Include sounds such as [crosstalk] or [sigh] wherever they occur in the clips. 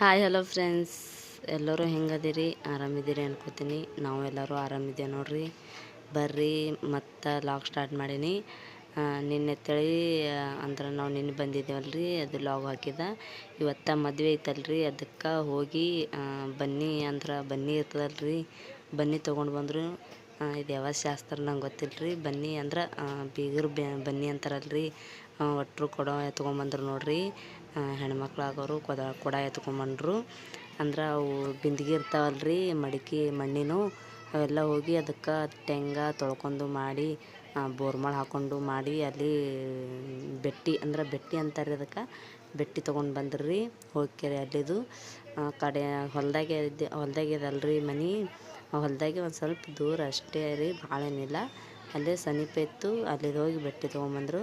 Hi hello friends ಎಲ್ಲರೂ ಹೆಂಗದಿರಿ? ಆರಾಮಿದ್ದೀರಿ ಅನ್ಕೋತೀನಿ. ನಾವು ಎಲ್ಲರೂ ಆರಾಮಿದ್ದೇವೆ ನೋಡ್ರಿ. ಬರ್ರಿ, ಮತ್ತು ಲಾಗ್ ಸ್ಟಾರ್ಟ್ ಮಾಡೀನಿ. ನಿನ್ನೆ ತಳಿ ಅಂದ್ರೆ ನಾವು ನಿನ್ನೆ ಬಂದಿದ್ದೇವಲ್ರಿ ಅದು ಲಾಗ್ ಹಾಕಿದ. ಇವತ್ತು ಮದುವೆ ಐತಲ್ರಿ, ಅದಕ್ಕೆ ಹೋಗಿ ಬನ್ನಿ ಅಂದ್ರೆ ಬನ್ನಿ ಇರ್ತದಲ್ರಿ. ಬನ್ನಿ ತೊಗೊಂಡು ಬಂದರು. ಇದು ಯಾವ ಶಾಸ್ತ್ರ ನಂಗೆ ಗೊತ್ತಿಲ್ಲ ಬನ್ನಿ ಅಂದ್ರೆ ಬೀಗರು ಬನ್ನಿ ಅಂತಾರಲ್ರಿ. ಒಟ್ಟರು ಕೊಡೋ ಎತ್ಕೊಂಬಂದ್ರು ನೋಡ್ರಿ. ಆ, ಹೆಣ್ಮಕ್ಳು ಆಗೋರು ಕೊದ ಕೊಡ ಎತ್ಕೊಂಬಂದ್ರು. ಅಂದ್ರೆ ಅವು ಬಿಂದಿಗೆ ಇರ್ತಾವಲ್ರಿ ಮಡಿಕೆ ಮಣ್ಣಿನವು ಅವೆಲ್ಲ ಹೋಗಿ ಅದಕ್ಕೆ ತೆಂಗ ತೊಳ್ಕೊಂಡು ಮಾಡಿ ಬೋರ್ಮಾಳ ಹಾಕ್ಕೊಂಡು ಮಾಡಿ ಅಲ್ಲಿ ಬೆಟ್ಟಿ ಅಂದ್ರೆ ಬೆಟ್ಟಿ ಅಂತಾರೆ ಅದಕ್ಕೆ ಬೆಟ್ಟಿ ತೊಗೊಂಡು ಬಂದ್ರಿ ಹೋಗ್ಕೆರೆ ಅಲ್ಲಿದು. ಕಡೆ ಹೊಲ್ದಾಗೆ ಇದ್ದೆ ಹೊಲ್ದಾಗೆ ಇದಲ್ರಿ ಮನೆ. ಹೊಲ್ದಾಗೆ ಒಂದು ಸ್ವಲ್ಪ ದೂರ ಅಷ್ಟೇ ರೀ ಭಾಳ ಏನಿಲ್ಲ ಅಲ್ಲೇ ಸಮೀಪ ಇತ್ತು ಅಲ್ಲಿಗೆ ಹೋಗಿ ಬೆಟ್ಟಿ ತೊಗೊಂಬಂದ್ರು.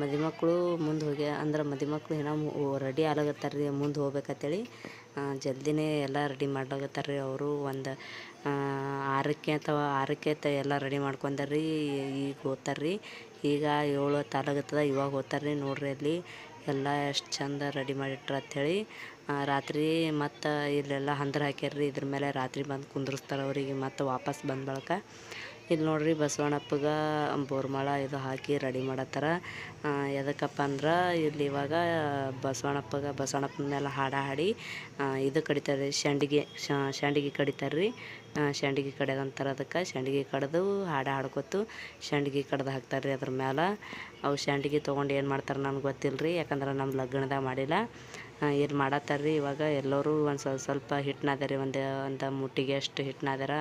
ಮದುಮಕ್ಳು ಮುಂದೆ ಹೋಗಿ, ಅಂದ್ರೆ ಮದುಮಕ್ಳು ಏನೋ ರೆಡಿ ಆಗ್ಲಾಗತ್ತಾರ ರೀ ಮುಂದೆ ಹೋಗ್ಬೇಕಂತೇಳಿ ಜಲ್ದಿನೇ ಎಲ್ಲ ರೆಡಿ ಮಾಡ್ಲಾಗತ್ತಾರ ರೀ ಅವರು. ಒಂದು ಆರಕ್ಕೆ ಅಥವಾ ಆರಕ್ಕೆ ತ ಎಲ್ಲ ರೆಡಿ ಮಾಡ್ಕೊಂಡಾರ್ರಿ ಈಗ ಹೋಗ್ತಾರೆ ಈಗ ಏಳು ತಾಲಾಗತ್ತದ, ಇವಾಗ ಹೋಗ್ತಾರೆ ರೀ ನೋಡ್ರಿ ಅಲ್ಲಿ. ಎಲ್ಲ ಎಷ್ಟು ಚಂದ ರೆಡಿ ಮಾಡಿಟ್ರ ಅಂಥೇಳಿ ರಾತ್ರಿ ಮತ್ತು ಇಲ್ಲೆಲ್ಲ ಹಂದ್ರ ಹಾಕ್ಯಾರ್ರಿ, ಇದ್ರ ಮೇಲೆ ರಾತ್ರಿ ಬಂದು ಕುಂದ್ರಸ್ತಾರೆ ಅವರಿಗೆ, ಮತ್ತು ವಾಪಸ್ ಬಂದ ಬಳಿಕ. ಇಲ್ಲಿ ನೋಡ್ರಿ ಬಸವಣ್ಣಪ್ಪಗೆ ಬೋರ್ಮಾಳ ಇದು ಹಾಕಿ ರೆಡಿ ಮಾಡತ್ತಾರ. ಎದಕ್ಕಪ್ಪ ಅಂದ್ರೆ ಇಲ್ಲಿ ಇವಾಗ ಬಸವಣ್ಣಪ್ಪಗೆ ಬಸವಣ್ಣಪ್ಪನ ಮೇಲೆ ಹಾಡು ಹಾಡಿ ಇದು ಕಡಿತಾರೆ ಸಂಡಿಗೆ ಸಂಡಿಗೆ ಕಡಿತಾರೆ ರೀ ಸಂಡಿಗೆ ಕಡಿಯೋದಂತಾರೆ ಅದಕ್ಕೆ ಸಂಡಿಗೆ ಕಡ್ದು ಹಾಡ ಹಾಡ್ಕೊತು ಸಂಡಿಗೆ ಕಡ್ದು ಹಾಕ್ತಾರೆ ರೀ ಅದ್ರ ಮೇಲೆ ಅವು ಸಂಡಿಗೆ ತೊಗೊಂಡು ಏನು ಮಾಡ್ತಾರೆ ನನಗೆ ಗೊತ್ತಿಲ್ಲ ರೀ ಯಾಕಂದ್ರೆ ನಮ್ಮ ಲಗ್ನದಾಗ ಮಾಡಿಲ್ಲ. ಏನು ಮಾಡತ್ತಾರ ರೀ ಇವಾಗ ಎಲ್ಲರೂ ಒಂದು ಸ್ವಲ್ಪ ಸ್ವಲ್ಪ ಹಿಟ್ಟು ಒಂದು ಒಂದು ಮುಟ್ಟಿಗೆ ಅಷ್ಟು ಹಿಟ್ಟು ನಾದ್ಯಾರ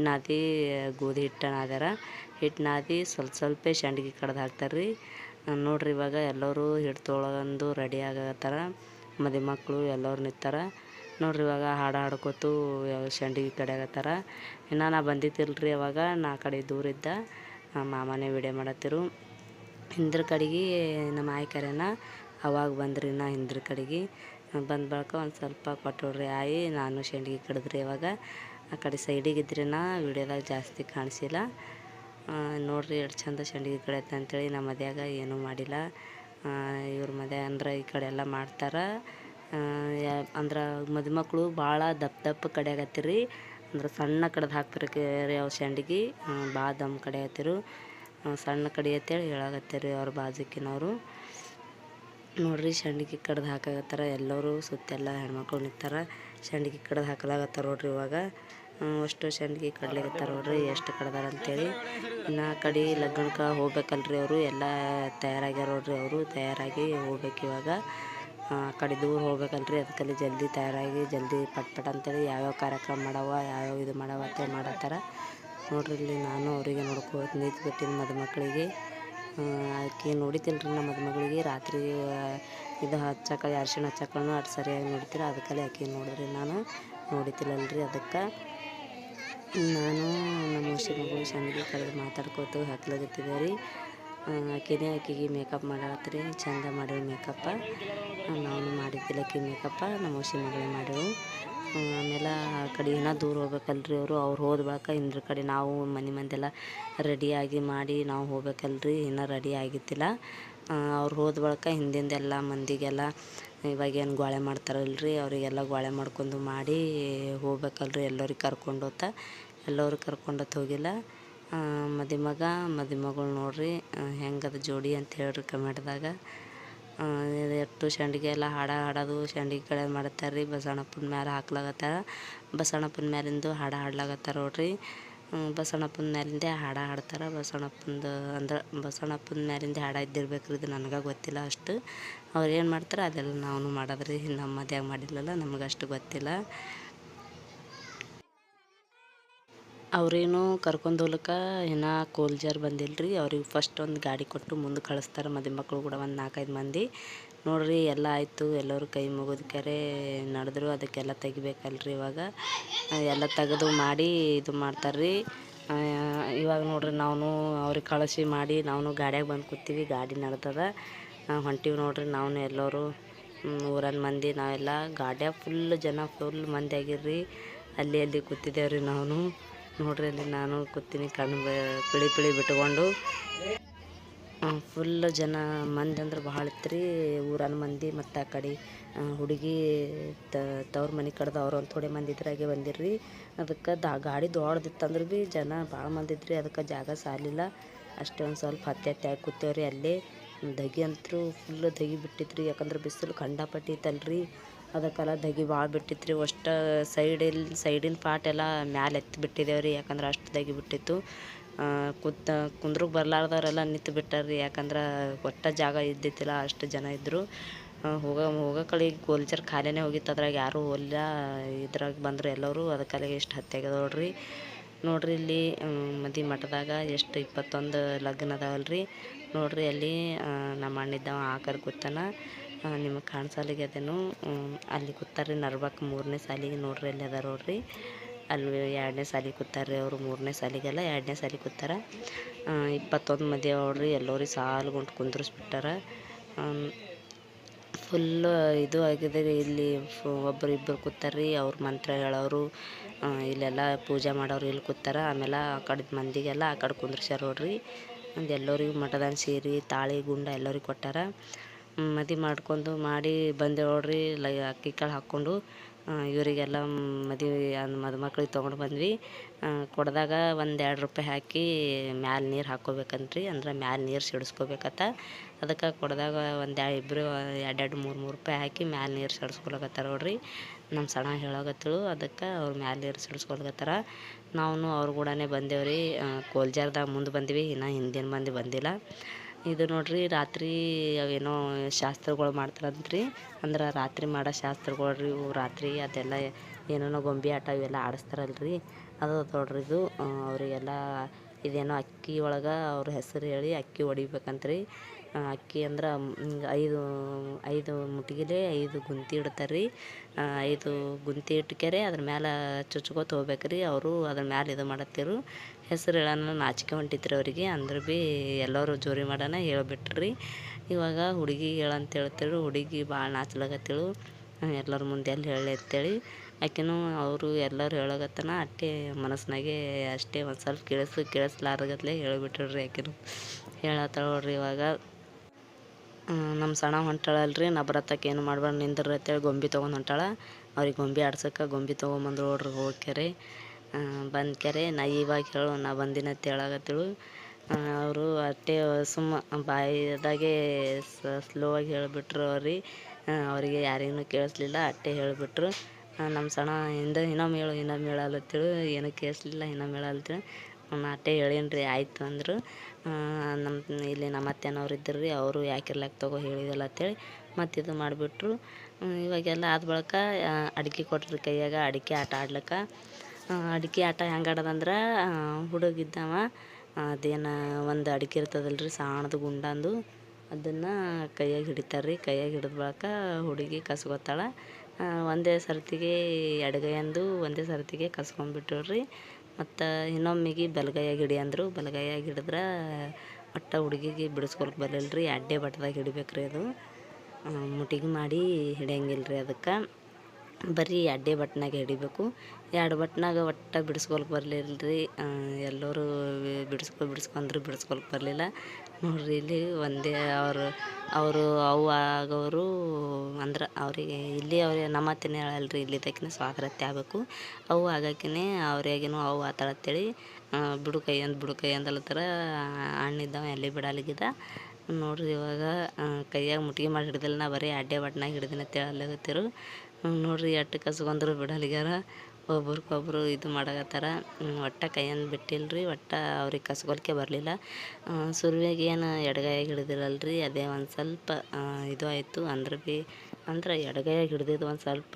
ನಾದಿ ಗೋಧಿ ಹಿಟ್ಟು ಸ್ವಲ್ಪ ಸ್ವಲ್ಪ ಸಂಡ್ಗೆ ಕಡ್ದು ಹಾಕ್ತಾರೆ ರೀ ನೋಡ್ರಿ ಇವಾಗ ಎಲ್ಲರೂ ಹಿಟ್ಟು ತೊಳಗಂದು ರೆಡಿ ಆಗತ್ತಾರ. ಮಕ್ಕಳು ಎಲ್ಲರೂ ನಿಂತಾರ ನೋಡ್ರಿ ಇವಾಗ ಹಾಡು ಹಾಡ್ಕೊತು ಸಂಡಿಗೆ ಕಡಿಯಾಕತ್ತಾರ ಇನ್ನು ನಾ ರೀ ಅವಾಗ, ನಾ ಕಡೆ ದೂರ ಇದ್ದ. ಮಾಮನೇ ವಿಡಿಯೋ ಮಾಡತ್ತಿರು. ಹಿಂದ್ರ ಕಡೆಗೆ ನಮ್ಮ ಆಯ್ಕರೇನ ಅವಾಗ ಬಂದ್ರಿ ನಾ ಹಿಂದ್ರ ಕಡೆಗೆ. ಬಂದ ಬಳಿಕ ಒಂದು ಸ್ವಲ್ಪ ಕೊಟ್ಟೋಡ್ರಿ ಆಯಿ, ನಾನು ಶೆಂಡ್ಗೆ ಕಡಿದ್ರಿ ಇವಾಗ ಆ ಕಡೆ ಸೈಡಿಗೆ ಇದ್ರಿ ನಾ, ವಿಡಿಯೋದಾಗ ಜಾಸ್ತಿ ಕಾಣಿಸಿಲ್ಲ. ನೋಡ್ರಿ ಎಷ್ಟು ಚಂದ ಸಂಡ್ಗೆ ಕಡಿಯತ್ತೆ ಅಂತೇಳಿ ನಮ್ಮ ಮದ್ಯಾಗ ಏನೂ ಮಾಡಿಲ್ಲ. ಇವ್ರ ಮದ್ಯ ಅಂದ್ರೆ ಈ ಕಡೆ ಎಲ್ಲ ಮಾಡ್ತಾರೆ. ಅಂದ್ರೆ ಮದುಮಕ್ಳು ಭಾಳ ದಪ್ಪ ದಪ್ಪ ಕಡಿಯಾಗತ್ತಿರಿ ಅಂದ್ರೆ ಸಣ್ಣ ಕಡ್ದು ಹಾಕ್ತಾರೆ ರೀ ಅವ್ರ ಸಂಡ್ಗೆ ಭಾಳ ದಮ್ ಕಡಿಯತ್ತಿರು ಸಣ್ಣ ಕಡಿ ಅಂತೇಳಿ ಹೇಳಾಗತ್ತೀರಿ ಅವ್ರ ಬಾಜುಕಿನವರು. ನೋಡ್ರಿ ಸಂಡಿಗೆ ಕಡ್ದು ಹಾಕಾಗತ್ತಾರ ಎಲ್ಲರೂ ಸುತ್ತೆಲ್ಲ ಹೆಣ್ಮಕ್ಳು ನಿಂತಾರ ಸಂಡಿಗೆ ಕಡ್ದು ಹಾಕಲಾಗತ್ತಾರ ನೋಡ್ರಿ ಇವಾಗ. ಅಷ್ಟು ಸಂಡಿಗೆ ಕಡ್ಲಿಕತ್ತಾರ ನೋಡ್ರಿ, ಎಷ್ಟು ಕಡ್ದಾರ ಅಂತೇಳಿ. ನಾ ಕಡೆ ಲಗ್ನಕ್ಕೆ ಹೋಗ್ಬೇಕಲ್ರಿ ಅವರು, ಎಲ್ಲ ತಯಾರಾಗ್ಯಾರ ನೋಡ್ರಿ ಅವರು, ತಯಾರಾಗಿ ಹೋಗ್ಬೇಕು ಇವಾಗ. ಆ ಕಡೆ ದೂರ ಹೋಗ್ಬೇಕಲ್ರಿ ಅದಕ್ಕಲ್ಲಿ ಜಲ್ದಿ ತಯಾರಾಗಿ, ಜಲ್ದಿ ಪಟ್ ಪಟ್ ಅಂತೇಳಿ ಯಾವ್ಯಾವ ಕಾರ್ಯಕ್ರಮ ಮಾಡವ, ಯಾವ್ಯಾವ ಇದು ಮಾಡವ ಅಂತೇಳಿ ಮಾಡತ್ತಾರ. ನೋಡ್ರಿ ಇಲ್ಲಿ ನಾನು ಅವರಿಗೆ ನೋಡ್ಕೋ ನಿಂತು ಬಿಟ್ಟಿನಿ ಮದುಮಕ್ಕಳಿಗೆ ಆಕೆ ನೋಡಿತಿಲ್ರಿ ನಮ್ಮ ಮದುಮಗಳಿಗೆ. ರಾತ್ರಿ ಇದು ಹಚ್ಚಕ ಅರ್ಶಿಣ ಹಚ್ಚಕ್ಕೂ ಅಷ್ಟು ಸರಿಯಾಗಿ ನೋಡ್ತೀರ. ಅದಕ್ಕಲ್ಲಿ ಆಕೆ ನೋಡಿದ್ರಿ? ನಾನು ನೋಡಿತಿಲ್ಲಲ್ರಿ ಅದಕ್ಕೆ. ನಾನು ನಮ್ಮ ಹುಷಿ ಮಗಳು ಸಂಡಿಗೆ ಕರೆದು ಮಾತಾಡ್ಕೋತ ಹತ್ಲಾಗತ್ತಿದ್ದೆ ರೀ. ಆಕೆನೇ ಆಕೆಗೆ ಮೇಕಪ್ ಮಾಡಾತ್ರಿ. ಚಂದ ಮಾಡಿರಿ ಮೇಕಪ್ಪ ನಾವು ಮಾಡಿದ್ದಿಲ್ಲ ಆಕೆ ಮೇಕಪ್ಪ, ನಮ್ಮ ಮೌಸಿ ಮಗಳೇ ಮಾಡಿರು. ಆಮೇಲೆ ಆ ಕಡೆ ಇನ್ನೂ ದೂರ ಹೋಗ್ಬೇಕಲ್ರಿ ಅವರು, ಅವ್ರು ಹೋದ ಬಳಿಕ ಇಂದ್ರ ಕಡೆ ನಾವು ಮನೆ ಮಂದೆಲ್ಲ ರೆಡಿಯಾಗಿ ಮಾಡಿ ನಾವು ಹೋಗ್ಬೇಕಲ್ರಿ, ಇನ್ನೂ ರೆಡಿ ಆಗಿದ್ದಿಲ್ಲ. ಅವ್ರು ಹೋದ ಬಳಿಕ ಹಿಂದಿಂದೆಲ್ಲ ಮಂದಿಗೆಲ್ಲ ಇವಾಗ ಏನು ಗೋಳೆ ಮಾಡ್ತಾರಲ್ರಿ, ಅವರಿಗೆಲ್ಲ ಗೋಳೆ ಮಾಡ್ಕೊಂಡು ಮಾಡಿ ಹೋಗ್ಬೇಕಲ್ರಿ ಎಲ್ಲರಿಗೆ ಕರ್ಕೊಂಡು ಹೋತ ಎಲ್ಲರೂ ಕರ್ಕೊಂಡು ಹೊತ್ತು ಹೋಗಿಲ್ಲ ಮದಿಮಗ, ಮದಿಮಗಳು ನೋಡ್ರಿ ಹೆಂಗದ ಜೋಡಿ ಅಂತ ಹೇಳ್ರಿ ಕಮೆಂಟ್ದಾಗ. ಎಷ್ಟು ಸಂಡಿಗೆ ಎಲ್ಲ ಹಾಡ ಹಾಡೋದು ಸಂಡಿಗೆ ಕಡೆ ಮಾಡ್ತಾರೆ ರೀ, ಬಸವಣ್ಣಪ್ಪನ ಮ್ಯಾಲೆ ಹಾಕ್ಲಾಗತ್ತಾರ ಬಸವಣ್ಣಪ್ಪನ ಮ್ಯಾಲಿಂದು ಹಾಡು ಹಾಡ್ಲಾಗತ್ತಾರ ನೋಡ್ರಿ. ಬಸವಣ್ಣಪ್ಪನ ಮ್ಯಾಲಿಂದೆ ಹಾಡ ಹಾಡ್ತಾರೆ. ಬಸವಣ್ಣಪ್ಪಂದು ಅಂದ್ರೆ, ಬಸವಣ್ಣಪ್ಪನ ಮ್ಯಾಲಿಂದ ಹಾಡ ಇದ್ದಿರ್ಬೇಕ್ರಿ ಇದು ನನಗೆ ಗೊತ್ತಿಲ್ಲ ಅಷ್ಟು. ಅವ್ರು ಏನು ಮಾಡ್ತಾರೆ, ಅದೆಲ್ಲ ನಾವು ಮಾಡೋದ್ರಿ. ನಮ್ಮ ಮದ್ಯಾಗ ಮಾಡಿಲ್ಲಲ್ಲ ನಮ್ಗೆ ಅಷ್ಟು ಗೊತ್ತಿಲ್ಲ. ಅವ್ರೇನು ಕರ್ಕೊಂಡು ಹೋಗ್ಲಿಕ್ಕೆ, ಇನ್ನೂ ಕೋಲ್ಜಾರ್ ಬಂದಿಲ್ಲ ರೀ ಅವ್ರಿಗೆ ಫಸ್ಟ್ ಒಂದು ಗಾಡಿ ಕೊಟ್ಟು ಮುಂದೆ ಕಳಿಸ್ತಾರೆ ಮಕ್ಕಳು ಕೂಡ ಒಂದು ನಾಲ್ಕೈದು ಮಂದಿ. ನೋಡ್ರಿ ಎಲ್ಲ ಆಯಿತು, ಎಲ್ಲರೂ ಕೈ ಮುಗಿದ್ಕರೆ ನಡೆದ್ರು, ಅದಕ್ಕೆಲ್ಲ ತೆಗಿಬೇಕಲ್ರಿ ಇವಾಗ. ಎಲ್ಲ ತೆಗೆದು ಮಾಡಿ ಇದು ಮಾಡ್ತಾರೆ ರೀ ಇವಾಗ ನೋಡ್ರಿ ನಾವು ಅವ್ರಿಗೆ ಕಳಿಸಿ ಮಾಡಿ ನಾವು ಗಾಡಿಯಾಗ ಬಂದು ಕೂತೀವಿ, ಗಾಡಿ ನಡ್ದದ. ಹೊಂಟೀವಿ ನೋಡ್ರಿ ನಾವು ಎಲ್ಲರೂ ಊರನ್ ಮಂದಿ ನಾವೆಲ್ಲ ಗಾಡ್ಯಾಗ ಫುಲ್ ಜನ ಫುಲ್ ಮಂದಿ ಆಗಿರ್ರಿ. ಅಲ್ಲಿ ಅಲ್ಲಿ ಕೂತಿದ್ದೇವ್ರಿ ನಾವು ನೋಡ್ರಿ, ಅಲ್ಲಿ ನಾನು ಕೂತೀನಿ, ಕಣ್ಣು ಪಿಳಿ ಪಿಳಿ ಬಿಟ್ಕೊಂಡು. ಫುಲ್ ಜನ ಮಂದಿ ಅಂದ್ರೆ ಭಾಳ ಇತ್ತು ರೀ ಊರನ ಮಂದಿ ಮತ್ತು ಆ ಕಡೆ ಹುಡುಗಿ ತವ್ರ ಮನೆ ಕಡ್ದು ಅವ್ರು ಒಂದು ಥೋಡೆ ಮಂದಿ ಇದ್ರಾಗೆ ಬಂದಿರ್ರಿ. ಅದಕ್ಕೆ ದಾ, ಗಾಡಿ ದೊಡ್ದಿತ್ತಂದ್ರೆ ಭೀ ಜನ ಭಾಳ ಮಂದಿ ಇದ್ರಿ, ಅದಕ್ಕೆ ಜಾಗ ಸಾಲಿಲ್ಲ ಅಷ್ಟೇ ಒಂದು ಸ್ವಲ್ಪ ಹತ್ತಿ ಹತ್ತಿ ಆಗಿ ಕೂತೇವ್ರಿ ಅಲ್ಲೇ. ದಗಿ ಅಂತೂ ಫುಲ್ ಬಿಟ್ಟಿತ್ತು ರೀ ಯಾಕಂದ್ರೆ ಬಿಸಿಲು ಕಂಡಾಪಟ್ಟಿ ಇತ್ತಲ್ರಿ ಅದಕ್ಕೆಲ್ಲ ದಗಿ ಭಾಳ ಬಿಟ್ಟಿತ್ರಿ. ಅಷ್ಟು ಸೈಡಿಲ್ ಸೈಡಿನ ಪಾರ್ಟ್ ಎಲ್ಲ ಮ್ಯಾಲೆ ಎತ್ತಿ ಬಿಟ್ಟಿದ್ದೇವ್ರಿ ಯಾಕಂದ್ರೆ ಅಷ್ಟು ದಗಿ ಬಿಟ್ಟಿತ್ತು. ಕೂತ ಕುಂದ್ರಕ್ಕೆ ಬರ್ಲಾರ್ದವ್ರೆಲ್ಲ ನಿಂತು ಬಿಟ್ಟಾರ್ರಿ. ಯಾಕಂದ್ರೆ ಒಟ್ಟು ಜಾಗ ಇದ್ದಿತ್ತಿಲ್ಲ, ಅಷ್ಟು ಜನ ಇದ್ದರು ಹೋಗೋ ಹೋಗೋ ಕಡೆ ಗೋಲ್ಚರ್ ಖಾಲಿನೇ ಹೋಗಿತ್ತು. ಅದ್ರಾಗ ಯಾರೂ ಹೋಲ್ಲ ಇದ್ರಾಗ ಬಂದರು ಎಲ್ಲರೂ. ಅದಕ್ಕೆಲ್ಲ ಎಷ್ಟು ಹತ್ತಿ ನೋಡ್ರಿ. ನೋಡ್ರಿ ಇಲ್ಲಿ ಮದಿ ಮಠದಾಗ ಎಷ್ಟು ಇಪ್ಪತ್ತೊಂದು ಲಗ್ನ ಅದಾವಲ್ರಿ. ನೋಡ್ರಿ ಅಲ್ಲಿ ನಮ್ಮ ಅಣ್ಣಿದ್ದವ ಆಕರ್ ಕೂತಾನ. ನಿಮಗೆ ಕಾಣಿಸಲಿಗೆ ಅದೇನು ಅಲ್ಲಿ ಕೂತಾರ್ರಿ ನರ್ಬಾಕ್ ಮೂರನೇ ಸಾಲಿಗೆ. ನೋಡ್ರಿ ಅಲ್ಲಿ ಅದಾರ ನೋಡ್ರಿ. ಅಲ್ಲಿ ಎರಡನೇ ಸಾಲಿಗೆ ಕೂತಾರ್ರಿ ಅವರು ಮೂರನೇ ಸಾಲಿಗೆಲ್ಲ. ಎರಡನೇ ಸಾಲಿಗೆ ಕೂತಾರ. ಇಪ್ಪತ್ತೊಂದು ಮದಿ ನೋಡ್ರಿ ಎಲ್ಲರಿಗೆ ಸಾಲುಗೊಂಡು ಕುಂದ್ರಿಸ್ಬಿಟ್ಟಾರ. ಫುಲ್ ಇದು ಆಗಿದೆ ರೀ ಇಲ್ಲಿ ಒಬ್ಬರು ಇಬ್ಬರು ಕೂತಾರ್ರಿ. ಅವ್ರ ಮಂತ್ರ ಹೇಳೋರು ಇಲ್ಲೆಲ್ಲ ಪೂಜೆ ಮಾಡೋರು ಇಲ್ಲಿ ಕೂತಾರ. ಆಮೇಲೆ ಆ ಕಡೆ ಮಂದಿಗೆಲ್ಲ ಆ ಕಡೆ ಕುಂದ್ರಿಸ್ಯಾರ ನೋಡ್ರಿ. ಒಂದು ಎಲ್ಲರಿಗೂ ಮಠದಾನ ಸೀರೆ ತಾಳಿ ಗುಂಡ ಎಲ್ಲರಿಗೆ ಕೊಟ್ಟಾರ. ಮದಿ ಮಾಡ್ಕೊಂಡು ಮಾಡಿ ಬಂದೆ ನೋಡ್ರಿ, ಲೈ ಅಕ್ಕಿ ಕಾಳು ಹಾಕ್ಕೊಂಡು ಇವರಿಗೆಲ್ಲ ಮದುವೆ ಮದುಮಕ್ಳಿಗೆ ತೊಗೊಂಡು ಬಂದ್ವಿ. ಕೊಡದಾಗ ಒಂದು ಎರಡು ರೂಪಾಯಿ ಹಾಕಿ ಮ್ಯಾಲೆ ನೀರು ಹಾಕ್ಕೋಬೇಕಂತ್ರಿ, ಅಂದ್ರೆ ಮ್ಯಾಲೆ ನೀರು ಸಿಡಿಸ್ಕೋಬೇಕತ್ತ. ಅದಕ್ಕೆ ಕೊಡದಾಗ ಒಂದು ಇಬ್ಬರು ಎರಡು ಎರಡು ಮೂರು ಮೂರು ರೂಪಾಯಿ ಹಾಕಿ ಮ್ಯಾಲೆ ನೀರು ಸಿಡಿಸ್ಕೊಳಕತ್ತಾರ ನೋಡ್ರಿ. ನಮ್ಮ ಸಣ್ಣ ಹೇಳಕತ್ತಳು, ಅದಕ್ಕೆ ಅವ್ರು ಮ್ಯಾಲೆ ನೀರು ಸಿಡಿಸ್ಕೊಳಕತ್ತಾರ. ನಾವು ಅವ್ರ ಕೂಡನೇ ಬಂದೇವ್ರಿ. ಕೋಲ್ಜಾರ್ದಾಗ ಮುಂದೆ ಬಂದ್ವಿ, ಇನ್ನು ಹಿಂದಿನ ಮಂದಿ ಬಂದಿಲ್ಲ. ಇದು ನೋಡ್ರಿ, ರಾತ್ರಿ ಅವೇನೋ ಶಾಸ್ತ್ರಗಳು ಮಾಡ್ತಾರಂತ್ರಿ. ಅಂದ್ರೆ ರಾತ್ರಿ ಮಾಡೋ ಶಾಸ್ತ್ರಗಳು ರೀ, ಇವು ರಾತ್ರಿ ಅದೆಲ್ಲ ಏನೇನೋ ಗೊಂಬೆ ಆಟ ಇವೆಲ್ಲ ಆಡಿಸ್ತಾರಲ್ರಿ. ಅದು ನೋಡ್ರಿ ಇದು ಅವರಿಗೆಲ್ಲ ಇದೇನೋ ಅಕ್ಕಿ ಒಳಗೆ ಅವ್ರ ಹೆಸರು ಹೇಳಿ ಅಕ್ಕಿ ಹೊಡಿಬೇಕಂತ್ರಿ. ಅಕ್ಕಿ ಅಂದ್ರೆ ಐದು ಐದು ಮುಟ್ಗಿಲೆ ಐದು ಗುಂತಿ ಇಡ್ತಾರೆ ರೀ ಐದು ಗುಂತಿ ಇಟ್ಕೆರೆ ಅದ್ರ ಮ್ಯಾಲೆ ಚುಚ್ಕೋತ ಹೋಗ್ಬೇಕ್ರಿ. ಅವರು ಅದ್ರ ಮ್ಯಾಲೆ ಇದು ಮಾಡತ್ತಿರು. ಹೆಸ್ರು ಹೇಳೋಣ ನಾಚಿಕೆ ಹೊಂಟಿತ್ರಿ ಅವರಿಗೆ, ಅಂದ್ರೆ ಭೀ ಎಲ್ಲರೂ ಜೋರಿ ಮಾಡೋಣ ಹೇಳ್ಬಿಟ್ರಿ. ಇವಾಗ ಹುಡುಗಿ ಹೇಳಂತ ಹೇಳ್ತೇಳು ಹುಡುಗಿ ಭಾಳ ನಾಚ್ಲಾಗತ್ತೇಳು ಎಲ್ಲರ ಮುಂದೆ ಎಲ್ಲಿ ಹೇಳಿ? ಅಂತೇಳಿ. ಆಕೆನೂ ಅವರು ಎಲ್ಲರೂ ಹೇಳಕತ್ತನ ಅಷ್ಟೇ ಮನಸ್ಸಿನಾಗೆ ಅಷ್ಟೇ ಒಂದು ಸ್ವಲ್ಪ ಕೇಳಿಸು, ಕೇಳಿಸ್ಲಾರ್ಗತ್ಲೆ ಹೇಳಿಬಿಟ್ರಿ ಆಕೆನು. ಹೇಳತ್ತಾಳ ನೋಡ್ರಿ ಇವಾಗ. ನಮ್ಮ ಸಣ್ಣ ಹೊಂಟಾಳಲ್ರಿ, ನಾ ಬರತ್ತಕ್ಕೆ ಏನು ಮಾಡ್ಬಾರ್ದು ನಿಂದ್ರಿ ಅಂತೇಳಿ ಗೊಂಬೆ ತೊಗೊಂಡು ಹೊಂಟಾಳ. ಅವ್ರಿಗೆ ಗೊಂಬೆ ಆಡ್ಸಕ್ಕೆ ಗೊಂಬೆ ತೊಗೊಂಬಂದು ನೋಡ್ರಿ ಹೋಗ್ಯಾರೆ. ಬಂದ ಕೆರೆ ನಾ ಇವಾಗ ಹೇಳು, ನಾ ಬಂದಿನ ಅಂತ ಹೇಳಾಕತ್ತಿಳು ಅವರು ಅಟ್ಟೆ, ಸುಮ್ಮ, ಬಾಯಿದಾಗೆ ಸ್ಲೋ ಆಗಿ ಹೇಳಿಬಿಟ್ರು ಅವ್ರಿ. ಅವರಿಗೆ ಯಾರಿಗೂ ಕೇಳಿಸ್ಲಿಲ್ಲ, ಅಟ್ಟೆ ಹೇಳಿಬಿಟ್ರು. ನಮ್ಮ ಸಣ್ಣ ಹಿಂದೆ, ಇನ್ನೊಮ್ಮೆ ಹೇಳು, ಇನ್ನೊಮ್ಮೆ ಹೇಳಲತ್ತಿಳು. ಏನೂ ಕೇಳಿಸ್ಲಿಲ್ಲ, ಇನ್ನೊಮ್ಮೆ ಹೇಳಲತ್ತಿಳು. ನಾ ಅಷ್ಟೇ ಹೇಳೀನಿ ರೀ ಆಯಿತು ಅಂದರು. ನಮ್ಮ ಇಲ್ಲಿ ನಮ್ಮ ಅತ್ತೆನವ್ರು ಇದ್ದರು ರೀ, ಅವರು ಯಾಕಿರ್ಲಾಕ ತಗೋ ಹೇಳಿದಲ್ಲ ಅಂತೇಳಿ ಮತ್ತು ಇದು ಮಾಡಿಬಿಟ್ರು. ಇವಾಗೆಲ್ಲ ಆದ ಬಳಿಕ ಅಡಿಕೆ ಕೊಟ್ರು ಕೈಯಾಗ, ಅಡಿಕೆ ಆಟ ಆಡ್ಲಿಕ್ಕೆ. ಅಡಿಕೆ ಆಟ ಹೆಂಗೆ ಆಡೋದಂದ್ರೆ ಹುಡುಗಿದ್ದವ ಅದೇನು ಒಂದು ಅಡಿಕೆ ಇರ್ತದಲ್ರಿ ಸಣ್ಣದು ಗುಂಡಂದು, ಅದನ್ನು ಕೈಯಾಗೆ ಹಿಡಿತಾರೆ ರೀ ಕೈಯಾಗ ಹಿಡಿದ ಬಳಿಕ ಹುಡುಗಿ ಕಸ್ಕೊತಾಳೆ. ಒಂದೇ ಸರ್ತಿಗೆ ಎಡಗೈಯಂದು ಒಂದೇ ಸರ್ತಿಗೆ ಕಸ್ಕೊಂಡ್ಬಿಟ್ರು ರೀ ಮತ್ತು ಇನ್ನೊಮ್ಮೆಗೆ ಬಲಗೈಯಾಗೆ ಹಿಡಿ ಅಂದರು, ಬಲಗೈಯಾಗ ಹಿಡಿದ್ರೆ ಒಟ್ಟು ಹುಡುಗಿಗೆ ಬಿಡಿಸ್ಕೊಳಕ್ ಬರಲಿಲ್ಲ ರೀ ಅಡ್ಡೆ ಬಟ್ಟದಾಗ ಹಿಡಿಬೇಕು ರೀ ಅದು ಮುಟಿಗೆ ಮಾಡಿ ಹಿಡಿಯಂಗಿಲ್ಲ ರೀ ಅದಕ್ಕೆ. ಬರೀ ಎರಡೇ ಬಟ್ನಾಗೆ ಹಿಡಿಬೇಕು. ಎರಡು ಬಟ್ನಾಗ ಒಟ್ಟು ಬಿಡಿಸ್ಕೊಳಕ್ ಬರಲಿಲ್ಲ ರೀ ಎಲ್ಲರೂ ಬಿಡಿಸ್ಕೊ, ಬಿಡಿಸ್ಕೊಂಡ್ರು ಬಿಡಿಸ್ಕೊಳಕ್ ಬರಲಿಲ್ಲ. ನೋಡ್ರಿ ಇಲ್ಲಿ ಒಂದೇ ಅವರು ಅವರು ಅವು ಆಗೋರು ಅಂದ್ರೆ ಅವರಿಗೆ ಇಲ್ಲಿ ಅವ್ರಿಗೆ ನಮ್ಮ ಅತ್ತೆನೇ ಹೇಳಲ್ರಿ ಇಲ್ಲಿ ತಕ್ಕಿನ ಸ್ವಾತಂತ್ರ್ಯ ಆಗಬೇಕು. ಅವು ಆಗಾಕಿನೇ ಅವ್ರಿಗೇನು ಅವು ಆತಾಳತ್ತೇಳಿ ಬಿಡು ಕೈ ಅಂದ್ ಬಿಡು ಕೈ ಅಂದಲತ್ತರ ಅಣ್ಣಿದ್ದವ ಎಲ್ಲಿ ಬಿಡಲಿಗಿದ. ನೋಡ್ರಿ ಇವಾಗ ಕೈಯಾಗ ಮುಟ್ಗಿ ಮಾಡಿ ಹಿಡ್ದಿಲ್ಲ, ನಾ ಬರೀ ಅಡ್ಡೆ ಬಟ್ನಾಗ ಹಿಡ್ದಿನ ತೇಳಲ್ಲಿ ಹೇಳಲಗತ್ತಿರು ನೋಡ್ರಿ ಎಟ್ಟು ಕಸ್ಕೊಂಡ್ರು ಬಿಡಲಿಗ್ಯಾರ. ಒಬ್ರಿಗೊಬ್ರು ಇದು ಮಾಡಕತ್ತಾರ. ಒಟ್ಟು ಕೈಯನ್ನು ಬಿಟ್ಟಿಲ್ಲ ರೀ ಒಟ್ಟು ಅವ್ರಿಗೆ ಕಸ್ಕೊಲಿಕ್ಕೆ ಬರಲಿಲ್ಲ. ಸುರುವಿಯಾಗಿ ಏನು ಎಡಗೈಯಾಗ ರೀ ಅದೇ ಒಂದು ಸ್ವಲ್ಪ ಇದು ಆಯಿತು. ಅಂದ್ರೆ ಭೀ ಅಂದ್ರೆ ಎಡಗೈಯಾಗಿ ಹಿಡ್ದಿದ್ದು ಒಂದು ಸ್ವಲ್ಪ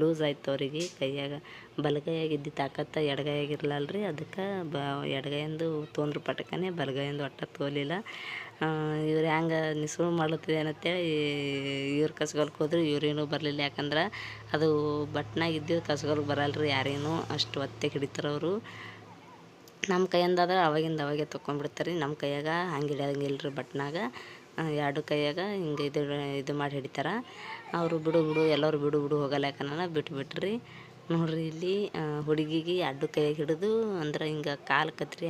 ಲೂಸ್ ಆಯ್ತು ಅವರಿಗೆ. ಕೈಯಾಗ ಬಲಗೈಯಾಗ ತಾಕತ್ತ ತಾಕತ್ತು ಎಡಗೈಯಾಗ ಇರಲಲ್ಲ ರೀ ಅದಕ್ಕೆ ಬ, ಎಡಗೈಯಂದು ತೊಂದ್ರೆ ಪಟಕನೇ ಬಲಗೈಯಿಂದ ಒಟ್ಟು ತೋಲಿಲ್ಲ. ಇವ್ರು ಹೆಂಗೆ ನಿಸ್ರು ಮಾಡ್ಲತ್ತಿದೇನು ಅಂತೇಳಿ ಇವ್ರು ಕಸ್ಕೊಳಕ್ಕೆ ಹೋದ್ರು ಇವ್ರೇನು ಬರಲಿಲ್ಲ. ಯಾಕಂದ್ರೆ ಅದು ಬಟ್ನಾಗ ಇದ್ದಿದ್ದು ಕಸ್ಕೊಳಕ್ಕೆ ಬರಲ್ಲ ರೀ ಯಾರೇನು. ಅಷ್ಟು ಒತ್ತೆ ಹಿಡಿತಾರೆ ಅವರು. ನಮ್ಮ ಕೈಯಿಂದಾದ್ರೆ ಅವಾಗಿಂದ ಅವಾಗೆ ತೊಗೊಂಡ್ಬಿಡ್ತಾರೆ ನಮ್ಮ ಕೈಯಾಗ ಹಂಗೆ ಹಿಡಿಯಂಗಿಲ್ಲ ರೀ ಬಟ್ನಾಗ ಎರಡು ಕೈಯಾಗ ಹಿಂಗೆ ಇದು ಇದು ಮಾಡಿ ಹಿಡಿತಾರೆ. ಅವರು ಬಿಡು ಬಿಡು, ಎಲ್ಲರೂ ಬಿಡು ಬಿಡು ಹೋಗಲ್ಲ ಯಾಕನ ಬಿಟ್ಬಿಟ್ರಿ. ನೋಡ್ರಿ ಇಲ್ಲಿ ಹುಡುಗಿಗೆ ಅಡ್ಡು ಕೈಯಾಗ ಹಿಡಿದು, ಅಂದ್ರೆ ಹಿಂಗೆ ಕಾಲು ಕತ್ರಿ